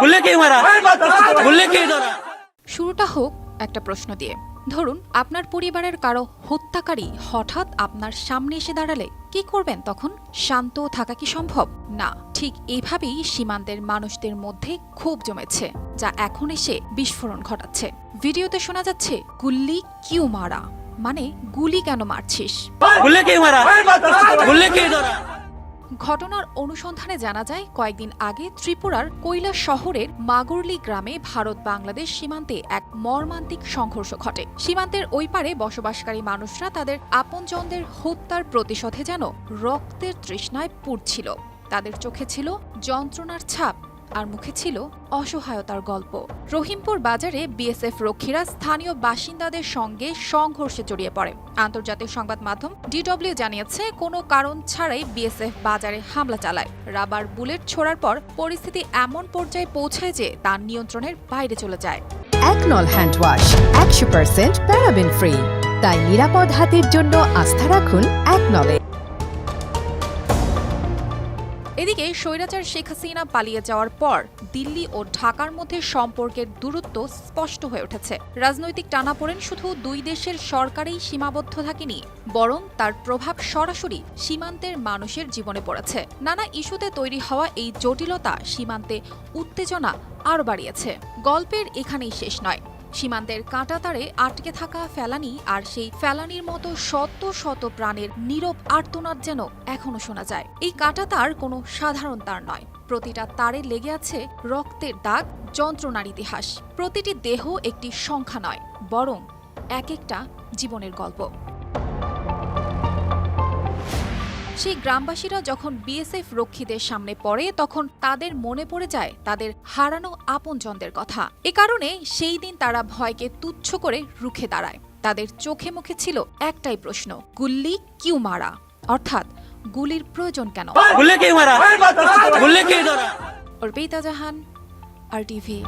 বুল্লে কে মারা? বুল্লে কে ধরা? শুরুটা হোক একটা প্রশ্ন দিয়ে। ধরুন আপনার পরিবারের কারও হত্যাকারী হঠাৎ আপনার সামনে এসে দাঁড়ালে কি করবেন তখন? শান্ত থাকা কি সম্ভব? না ঠিক এইভাবেই সীমান্তের মানুষদের মধ্যে ক্ষোভ জমেছে যা এখন এসে বিস্ফোরণ ঘটাচ্ছে। ভিডিওতে শোনা যাচ্ছে গুল্লি কিউ মারা? মানে গুলি কেন মারছিস? ঘটনার অনুসন্ধানে জানা যায়, কয়েকদিন আগে ত্রিপুরার কৈলা শহরের মাগুরলি গ্রামে ভারত বাংলাদেশ সীমান্তে এক মর্মান্তিক সংঘর্ষ ঘটে। সীমান্তের ওই পারে বসবাসকারী মানুষরা তাদের আপনজনদের হত্যার প্রতিশোধে যেন রক্তের তৃষ্ণায় পুড়ছিল। তাদের চোখে ছিল যন্ত্রণার ছাপ। আর মুখে ছিল অসহায়তার গল্প। রহিমপুর বাজারে বিএসএফ রক্ষীরা স্থানীয় বাসিন্দাদের সঙ্গে সংঘর্ষে জড়িয়ে পড়ে। আন্তর্জাতিক সংবাদ মাধ্যম ডিডব্লিউ জানিয়েছে, কোনো কারণ ছাড়াই বিএসএফ বাজারে হামলা চালায়। রাবার বুলেট ছোড়ার পর পরিস্থিতি এমন পর্যায়ে পৌঁছায় যে তার নিয়ন্ত্রণের বাইরে চলে যায়। একনল হ্যান্ড ওয়াশ, একশো পার্সেন্ট প্যারাবেন ফ্রি। তাই নিরাপদ হাতের জন্য আস্থা রাখুন একনলে এদিকে স্বৈরাচার শেখ হাসিনা পালিয়ে যাওয়ার পর দিল্লি ও ঢাকার মধ্যে সম্পর্কের দূরত্ব স্পষ্ট হয়ে উঠেছে। রাজনৈতিক টানাপোড়েন শুধু দুই দেশের সরকারেই সীমাবদ্ধ থাকেনি, বরং তার প্রভাব সরাসরি সীমান্তের মানুষের জীবনে পড়েছে। নানা ইস্যুতে তৈরি হওয়া এই জটিলতা সীমান্তে উত্তেজনা আরও বাড়িয়েছে। গল্পের এখানেই শেষ নয়। সীমান্তের কাঁটাতারে আটকে থাকা ফেলানি আর সেই ফেলানির মতো শত শত প্রাণের নীরব আর্তনাদ যেন এখনও শোনা যায়। এই কাঁটাতার কোনো সাধারণ তার নয়। প্রতিটা তারে লেগে আছে রক্তের দাগ, যন্ত্রণার ইতিহাস। প্রতিটি দেহ একটি সংখ্যা নয়, বরং এক একটা জীবনের গল্প। সেই গ্রামবাসীরা যখন বিএসএফ রক্ষীদের সামনে পড়ে তখন তাদের মনে পড়ে যায় তাদের হারানো আপনজনদের কথা। এ কারণে সেই দিন তারা ভয়কে তুচ্ছ করে রুখে দাঁড়ায়। তাদের চোখে মুখে ছিল একটাই প্রশ্ন গুল্লি কিউ মারা? অর্থাৎ গুলির প্রয়োজন কেন? অর্পিতা জাহান আর টিভি